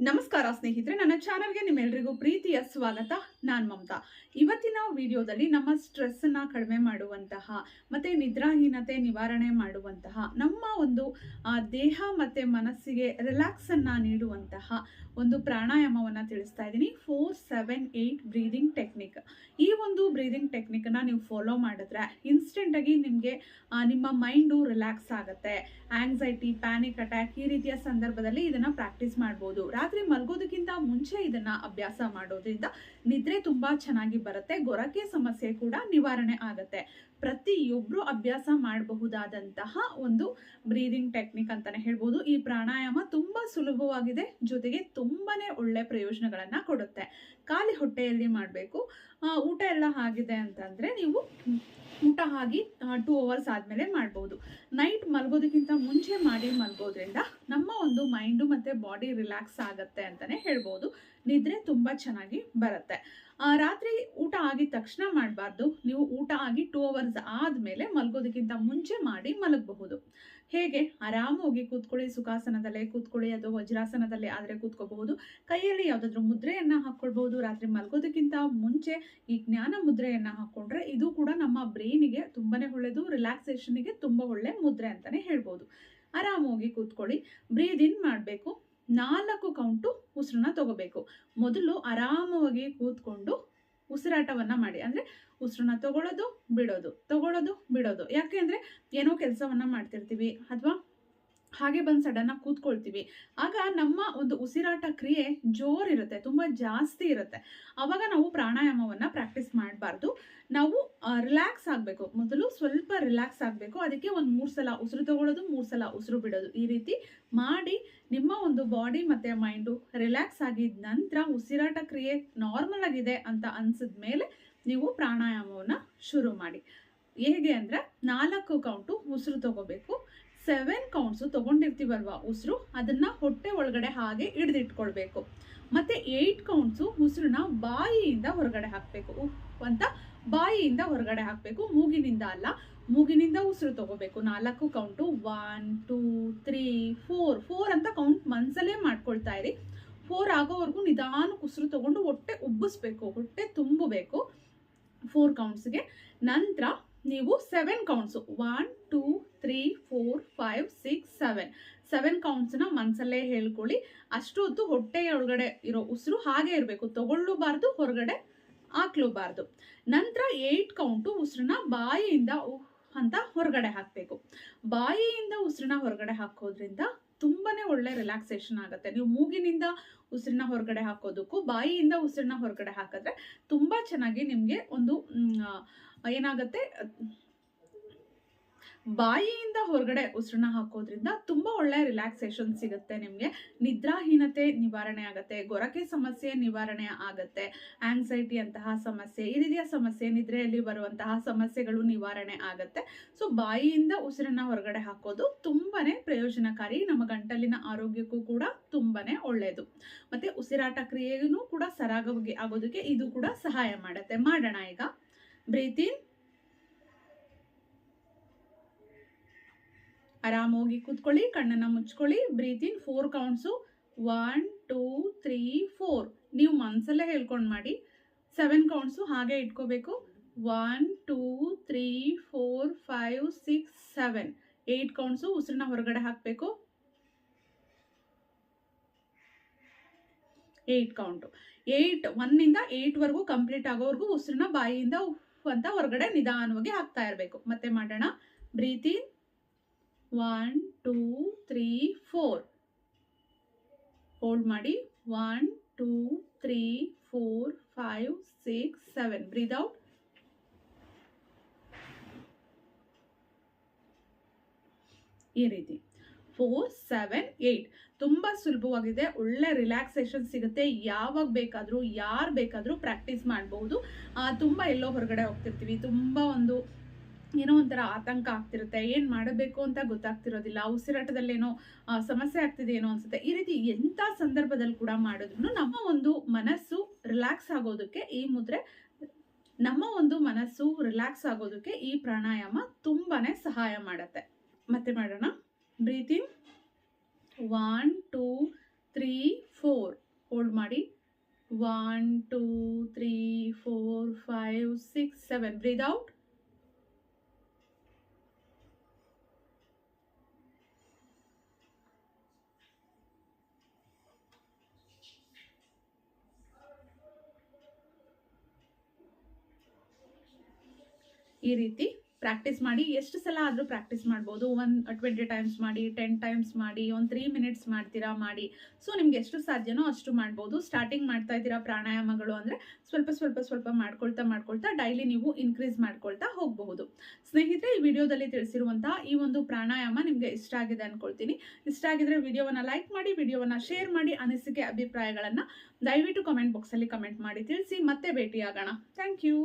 ನಮಸ್ಕಾರ ಸ್ನೇಹಿತರೆ, ನನ್ನ ಚಾನಲ್ಗೆ ನಿಮ್ಮೆಲ್ರಿಗೂ ಪ್ರೀತಿಯ ಸ್ವಾಗತ. ನಾನು ಮಮತಾ. ಇವತ್ತಿನ ವಿಡಿಯೋದಲ್ಲಿ ನಮ್ಮ ಸ್ಟ್ರೆಸ್ಸನ್ನು ಕಡಿಮೆ ಮಾಡುವಂತಹ ಮತ್ತು ನಿದ್ರಾಹೀನತೆ ನಿವಾರಣೆ ಮಾಡುವಂತಹ ನಮ್ಮ ಒಂದು ದೇಹ ಮತ್ತು ಮನಸ್ಸಿಗೆ ರಿಲ್ಯಾಕ್ಸನ್ನು ನೀಡುವಂತಹ ಒಂದು ಪ್ರಾಣಾಯಾಮವನ್ನು ತಿಳಿಸ್ತಾ ಇದ್ದೀನಿ. Four seven eight breathing technique ಈ ಒಂದು ಬ್ರೀದಿಂಗ್ ಟೆಕ್ನಿಕನ್ನು ನೀವು ಫಾಲೋ ಮಾಡಿದ್ರೆ ಇನ್ಸ್ಟೆಂಟಾಗಿ ನಿಮಗೆ ನಿಮ್ಮ ಮೈಂಡು ರಿಲ್ಯಾಕ್ಸ್ ಆಗುತ್ತೆ. ಆಂಗ್ಸೈಟಿ ಪ್ಯಾನಿಕ್ ಅಟ್ಯಾಕ್ ಈ ರೀತಿಯ ಸಂದರ್ಭದಲ್ಲಿ ಇದನ್ನ ಪ್ರಾಕ್ಟೀಸ್ ಮಾಡ್ಬೋದು. ರಾತ್ರಿ ಮಲಗೋದಕ್ಕಿಂತ ಮುಂಚೆ ಇದನ್ನ ಅಭ್ಯಾಸ ಮಾಡೋದ್ರಿಂದ ನಿದ್ರೆ ತುಂಬಾ ಚೆನ್ನಾಗಿ ಬರುತ್ತೆ, ಗೊರಕೆ ಸಮಸ್ಯೆ ಕೂಡ ನಿವಾರಣೆ ಆಗುತ್ತೆ. ಪ್ರತಿಯೊಬ್ರು ಅಭ್ಯಾಸ ಮಾಡಬಹುದಾದಂತಹ ಒಂದು ಬ್ರೀದಿಂಗ್ ಟೆಕ್ನಿಕ್ ಅಂತಾನೆ ಹೇಳ್ಬೋದು. ಈ ಪ್ರಾಣಾಯಾಮ ತುಂಬಾ ಸುಲಭವಾಗಿದೆ. ಜೊತೆಗೆ ತುಂಬಾನೇ ಒಳ್ಳೆ ಪ್ರಯೋಜನಗಳನ್ನು ಕೊಡುತ್ತೆ. ಖಾಲಿ ಹೊಟ್ಟೆಯಲ್ಲಿ ಮಾಡಬೇಕು. ಊಟ ಎಲ್ಲ ಆಗಿದೆ ಅಂತಂದರೆ ನೀವು ಊಟ ಆಗಿ ಟೂ ಅವರ್ಸ್ ಆದಮೇಲೆ ಮಾಡ್ಬೋದು. ನೈಟ್ ಮಲಗೋದಕ್ಕಿಂತ ಮುಂಚೆ ಮಾಡಿ ಮಲಗೋದ್ರಿಂದ ನಮ್ಮ ಒಂದು ಮೈಂಡು ಮತ್ತು ಬಾಡಿ ರಿಲ್ಯಾಕ್ಸ್ ಆಗುತ್ತೆ ಅಂತಲೇ ಹೇಳ್ಬೋದು. ನಿದ್ರೆ ತುಂಬ ಚೆನ್ನಾಗಿ ಬರುತ್ತೆ. ರಾತ್ರಿ ಊಟ ಆಗಿದ ತಕ್ಷಣ ಮಾಡಬಾರ್ದು. ನೀವು ಊಟ ಆಗಿ ಟೂ ಅವರ್ಸ್ ಆದಮೇಲೆ ಮಲಗೋದಕ್ಕಿಂತ ಮುಂಚೆ ಮಾಡಿ ಮಲಗಬಹುದು. ಹೇಗೆ? ಆರಾಮಾಗಿ ಕೂತ್ಕೊಳ್ಳಿ, ಸುಖಾಸನದಲ್ಲೇ ಕೂತ್ಕೊಳ್ಳಿ, ಅದು ವಜ್ರಾಸನದಲ್ಲೇ ಆದರೆ ಕೂತ್ಕೋಬಹುದು. ಕೈಯಲ್ಲಿ ಯಾವುದಾದ್ರೂ ಮುದ್ರೆಯನ್ನು ಹಾಕ್ಕೊಳ್ಬಹುದು. ರಾತ್ರಿ ಮಲಗೋದಕ್ಕಿಂತ ಮುಂಚೆ ಈ ಜ್ಞಾನ ಮುದ್ರೆಯನ್ನು ಹಾಕ್ಕೊಂಡ್ರೆ ಇದು ಕೂಡ ನಮ್ಮ ಬ್ರೈನಿಗೆ ತುಂಬಾನೇ ಒಳ್ಳೆಯದು ರಿಲ್ಯಾಕ್ಸೇಷನಿಗೆ ತುಂಬ ಒಳ್ಳೆ ಮುದ್ರೆ ಅಂತಲೇ ಹೇಳ್ಬೋದು. ಆರಾಮಾಗಿ ಕೂತ್ಕೊಳ್ಳಿ. ಬ್ರೀದ್ ಇನ್ ಮಾಡಬೇಕು. ನಾಲ್ಕು ಕೌಂಟು ಉಸಿರನ್ನ ತಗೋಬೇಕು. ಮೊದಲು ಆರಾಮವಾಗಿ ಕೂತ್ಕೊಂಡು ಉಸಿರಾಟವನ್ನ ಮಾಡಿ. ಅಂದರೆ ಉಸಿರನ್ನ ತಗೊಳ್ಳೋದು ಬಿಡೋದು ತಗೊಳ್ಳೋದು ಬಿಡೋದು. ಯಾಕೆ ಅಂದರೆ ಏನೋ ಕೆಲಸವನ್ನ ಮಾಡ್ತಿರ್ತೀವಿ ಅಥವಾ ಹಾಗೆ ಬಂದು ಸಡನ್ನಾಗಿ ಕೂತ್ಕೊಳ್ತೀವಿ. ಆಗ ನಮ್ಮ ಒಂದು ಉಸಿರಾಟ ಕ್ರಿಯೆ ಜೋರಿರುತ್ತೆ, ತುಂಬ ಜಾಸ್ತಿ ಇರುತ್ತೆ. ಆವಾಗ ನಾವು ಪ್ರಾಣಾಯಾಮವನ್ನು ಪ್ರಾಕ್ಟೀಸ್ ಮಾಡಬಾರ್ದು. ನಾವು ರಿಲ್ಯಾಕ್ಸ್ ಆಗಬೇಕು. ಮೊದಲು ಸ್ವಲ್ಪ ರಿಲ್ಯಾಕ್ಸ್ ಆಗಬೇಕು. ಅದಕ್ಕೆ ಒಂದು ಮೂರು ಸಲ ಉಸಿರು ತಗೊಳ್ಳೋದು ಮೂರು ಸಲ ಉಸಿರು ಬಿಡೋದು. ಈ ರೀತಿ ಮಾಡಿ ನಿಮ್ಮ ಒಂದು ಬಾಡಿ ಮತ್ತು ಮೈಂಡು ರಿಲ್ಯಾಕ್ಸ್ ಆಗಿದ ನಂತರ ಉಸಿರಾಟ ಕ್ರಿಯೆ ನಾರ್ಮಲ್ ಆಗಿದೆ ಅಂತ ಅನ್ಸಿದ ಮೇಲೆ ನೀವು ಪ್ರಾಣಾಯಾಮವನ್ನು ಶುರು ಮಾಡಿ. ಹೇಗೆ ಅಂದರೆ ನಾಲ್ಕು ಕೌಂಟು ಉಸಿರು ತಗೋಬೇಕು. ಸೆವೆನ್ ಕೌಂಟ್ಸು ತೊಗೊಂಡಿರ್ತೀವಲ್ವ ಉಸಿರು? ಅದನ್ನ ಹೊಟ್ಟೆ ಒಳಗಡೆ ಹಾಗೆ ಹಿಡಿದಿಟ್ಕೊಳ್ಬೇಕು. ಮತ್ತೆ ಏಯ್ಟ್ ಕೌಂಟ್ಸು ಉಸಿರನ್ನ ಬಾಯಿಯಿಂದ ಹೊರಗಡೆ ಹಾಕಬೇಕು ಅಂತ ಬಾಯಿಯಿಂದ ಹೊರಗಡೆ ಹಾಕಬೇಕು, ಮೂಗಿನಿಂದ ಅಲ್ಲ, ಮೂಗಿನಿಂದ ಉಸಿರು ತಗೋಬೇಕು. ನಾಲ್ಕು count one two three four four ಅಂತ ಕೌಂಟ್ ಮನ್ಸಲ್ಲೇ ಮಾಡ್ಕೊಳ್ತಾ ಇರಿ. ಫೋರ್ ಆಗೋವರೆಗೂ ನಿಧಾನಕ್ಕೆ ಉಸಿರು ತಗೊಂಡು ಹೊಟ್ಟೆ ಉಬ್ಬಿಸ್ಬೇಕು, ಹೊಟ್ಟೆ ತುಂಬಬೇಕು ಫೋರ್ ಕೌಂಟ್ಸ್ಗೆ ನಂತರ ನೀವು seven counts one two three four five six seven seven ಕೌಂಟ್ಸ್ನ ಮನಸ್ಸಲ್ಲೇ ಹೇಳ್ಕೊಳ್ಳಿ. ಅಷ್ಟು ಹೊತ್ತು ಹೊಟ್ಟೆಯ ಒಳಗಡೆ ಇರೋ ಉಸಿರು ಹಾಗೆ ಇರಬೇಕು. ತಗೊಳ್ಳಬಾರ್ದು, ಹೊರಗಡೆ ಹಾಕ್ಲೂಬಾರ್ದು. ನಂತರ ಏಟ್ ಕೌಂಟು ಉಸಿರನ್ನ ಬಾಯಿಯಿಂದ ಅಂತ ಹೊರಗಡೆ ಹಾಕಬೇಕು. ಬಾಯಿಯಿಂದ ಉಸಿರನ್ನ ಹೊರಗಡೆ ಹಾಕೋದ್ರಿಂದ ತುಂಬಾನೇ ಒಳ್ಳೆ ರಿಲ್ಯಾಕ್ಸೇಷನ್ ಆಗುತ್ತೆ. ನೀವು ಮೂಗಿನಿಂದ ಉಸಿರನ್ನ ಹೊರಗಡೆ ಹಾಕೋದಕ್ಕೂ ಬಾಯಿಯಿಂದ ಉಸಿರನ್ನ ಹೊರಗಡೆ ಹಾಕಿದ್ರೆ ತುಂಬ ಚೆನ್ನಾಗಿ ನಿಮಗೆ ಒಂದು ಏನಾಗುತ್ತೆ? ಬಾಯಿಯಿಂದ ಹೊರಗಡೆ ಉಸಿರನ್ನ ಹಾಕೋದ್ರಿಂದ ತುಂಬಾ ಒಳ್ಳೆ ರಿಲ್ಯಾಕ್ಸೇಷನ್ ಸಿಗುತ್ತೆ ನಿಮಗೆ. ನಿದ್ರಾಹೀನತೆ ನಿವಾರಣೆ ಆಗುತ್ತೆ, ಗೊರಕೆ ಸಮಸ್ಯೆ ನಿವಾರಣೆ ಆಗುತ್ತೆ ಆಂಗ್ಸೈಟಿ ಅಂತಹ ಸಮಸ್ಯೆ ಈ ರೀತಿಯ ಸಮಸ್ಯೆ, ನಿದ್ರೆಯಲ್ಲಿ ಬರುವಂತಹ ಸಮಸ್ಯೆಗಳು ನಿವಾರಣೆ ಆಗುತ್ತೆ. ಸೊ ಬಾಯಿಯಿಂದ ಉಸಿರನ್ನ ಹೊರಗಡೆ ಹಾಕೋದು ತುಂಬಾನೇ ಪ್ರಯೋಜನಕಾರಿ, ನಮ್ಮ ಗಂಟಲಿನ ಆರೋಗ್ಯಕ್ಕೂ ಕೂಡ ತುಂಬಾನೇ ಒಳ್ಳೆಯದು ಮತ್ತೆ ಉಸಿರಾಟ ಕ್ರಿಯೆಗೂ ಕೂಡ ಸರಾಗವಾಗಿ ಆಗೋದಕ್ಕೆ ಇದು ಕೂಡ ಸಹಾಯ ಮಾಡುತ್ತೆ. ಮಾಡೋಣ ಈಗ. ಬ್ರೀತ್ ಆರಾಮಾಗಿ ಕೂತ್ಕೊಳ್ಳಿ, ಕಣ್ಣನ್ನ ಮುಚ್ಕೊಳ್ಳಿ breathe in four counts one two three four ನೀವು ಮನಸ್ಸಲ್ಲೇ ಹೇಳ್ಕೊಂಡು ಮಾಡಿ. ಸೆವೆನ್ ಕೌಂಟ್ಸು ಹಾಗೆ ಇಟ್ಕೋಬೇಕು. One two three four five six seven eight counts ಉಸಿರನ್ನ ಹೊರಗಡೆ ಹಾಕಬೇಕು. ಏಯ್ಟ್ ಕೌಂಟು ಏಯ್ಟ್ ಒನ್ನಿಂದ ಏಯ್ಟ್ವರೆಗೂ ಕಂಪ್ಲೀಟ್ ಆಗೋವರೆಗೂ ಉಸಿರನ್ನ ಬಾಯಿಯಿಂದ ಉಫ್ ಅಂತ ಹೊರಗಡೆ ನಿಧಾನವಾಗಿ ಹಾಕ್ತಾ ಇರಬೇಕು. ಮತ್ತೆ ಮಾಡೋಣ. Breathe in one two three four hold ಮಾಡಿ. One two three four five six seven breathe out ಈ ರೀತಿ. ಫೋರ್ ಸೆವೆನ್ ಏಯ್ಟ್ ತುಂಬ ಸುಲಭವಾಗಿದೆ. ಒಳ್ಳೆ ರಿಲ್ಯಾಕ್ಸೇಷನ್ ಸಿಗುತ್ತೆ. ಯಾವಾಗ ಬೇಕಾದರೂ, ಯಾರು ಬೇಕಾದರೂ ಪ್ರಾಕ್ಟೀಸ್ ಮಾಡಬಹುದು ತುಂಬ ಎಲ್ಲೋ ಹೊರಗಡೆ ಹೋಗ್ತಿರ್ತೀವಿ. ತುಂಬ ಒಂದು ಏನೋ ಒಂಥರ ಆತಂಕ ಆಗ್ತಿರುತ್ತೆ, ಏನು ಮಾಡಬೇಕು ಅಂತ ಗೊತ್ತಾಗ್ತಿರೋದಿಲ್ಲ, ಉಸಿರಾಟದಲ್ಲೇನೋ ಸಮಸ್ಯೆ ಸಮಸ್ಯೆ ಆಗ್ತಿದೆಯೇನೋ ಅನ್ಸುತ್ತೆ. ಈ ರೀತಿ ಎಂಥ ಸಂದರ್ಭದಲ್ಲಿ ಕೂಡ ಮಾಡಿದ್ರು ನಮ್ಮ ಒಂದು ಮನಸ್ಸು ರಿಲ್ಯಾಕ್ಸ್ ಆಗೋದಕ್ಕೆ ಈ ಮುದ್ರೆ, ನಮ್ಮ ಒಂದು ಮನಸ್ಸು ರಿಲ್ಯಾಕ್ಸ್ ಆಗೋದಕ್ಕೆ ಈ ಪ್ರಾಣಾಯಾಮ ತುಂಬಾನೇ ಸಹಾಯ ಮಾಡುತ್ತೆ. ಮತ್ತೆ ಮಾಡೋಣ? Breathing one two three four one two three four five six seven breathe out ಈ ರೀತಿ ಪ್ರಾಕ್ಟೀಸ್ ಮಾಡಿ ಎಷ್ಟು ಸಲ ಆದರೂ ಪ್ರಾಕ್ಟೀಸ್ ಮಾಡ್ಬೋದು. ಒಂದು ಟ್ವೆಂಟಿ ಟೈಮ್ಸ್ ಮಾಡಿ ಟೆನ್ ಟೈಮ್ಸ್ ಮಾಡಿ, ಒಂದು ತ್ರೀ ಮಿನಿಟ್ಸ್ ಮಾಡ್ತೀರಾ, ಮಾಡಿ. ಸೊ ನಿಮ್ಗೆ ಎಷ್ಟು ಸಾಧ್ಯನೋ ಅಷ್ಟು ಮಾಡ್ಬೋದು. ಸ್ಟಾರ್ಟಿಂಗ್ ಮಾಡ್ತಾ ಇದ್ದೀರಾ ಪ್ರಾಣಾಯಾಮಗಳು ಅಂದರೆ ಸ್ವಲ್ಪ ಸ್ವಲ್ಪ ಸ್ವಲ್ಪ ಮಾಡ್ಕೊಳ್ತಾ ಮಾಡ್ಕೊಳ್ತಾ ಡೈಲಿ ನೀವು ಇನ್ಕ್ರೀಸ್ ಮಾಡ್ಕೊಳ್ತಾ ಹೋಗಬಹುದು. ಸ್ನೇಹಿತರೆ, ಈ ವಿಡಿಯೋದಲ್ಲಿ ತಿಳಿಸಿರುವಂತಹ ಈ ಒಂದು ಪ್ರಾಣಾಯಾಮ ನಿಮಗೆ ಇಷ್ಟ ಆಗಿದೆ ಅನ್ಕೊಳ್ತೀನಿ. ಇಷ್ಟ ಆಗಿದ್ರೆ ವಿಡಿಯೋವನ್ನು ಲೈಕ್ ಮಾಡಿ, ವಿಡಿಯೋವನ್ನು ಶೇರ್ ಮಾಡಿ ಅನಿಸಿಕೆ ಅಭಿಪ್ರಾಯಗಳನ್ನು ದಯವಿಟ್ಟು ಕಮೆಂಟ್ ಬಾಕ್ಸಲ್ಲಿ ಕಮೆಂಟ್ ಮಾಡಿ ತಿಳಿಸಿ ಮತ್ತೆ ಭೇಟಿಯಾಗೋಣ. Thank you